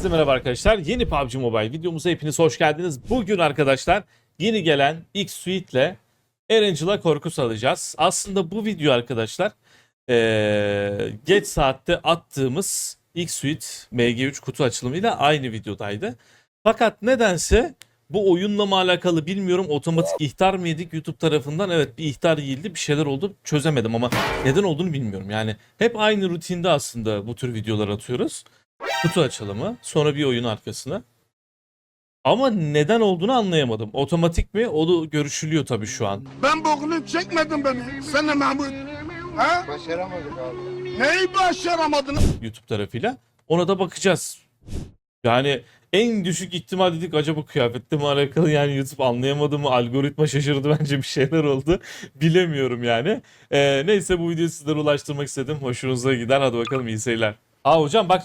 Herkese merhaba arkadaşlar. Yeni PUBG Mobile videomuza hepiniz hoş geldiniz. Bugün arkadaşlar yeni gelen X Suite'le Erangel'a korku salacağız. Aslında bu video arkadaşlar eee, geç saatte attığımız X Suite MG3 kutu açılımıyla aynı videodaydı. Fakat nedense bu oyunla mı alakalı bilmiyorum. Otomatik ihtar mı yedik YouTube tarafından? Evet bir ihtar yiyildi. Bir şeyler oldu. Çözemedim ama neden olduğunu bilmiyorum. Yani hep aynı rutinde aslında bu tür videolar atıyoruz. Kutu açılımı. Sonra bir oyun arkasına. Ama neden olduğunu anlayamadım. Otomatik mi? O da görüşülüyor tabii şu an. Ben bokunu çekmedim beni. De Mahmut. Ha? Başaramadık abi. Neyi başaramadın? YouTube tarafıyla. Ona da bakacağız. Yani en düşük ihtimal dedik acaba kıyafetle mi alakalı yani YouTube anlayamadı mı algoritma şaşırdı bence bir şeyler oldu bilemiyorum yani. Ee, neyse bu videoyu sizlere ulaştırmak istedim hoşunuza gider hadi bakalım iyi seyirler. Aa hocam bak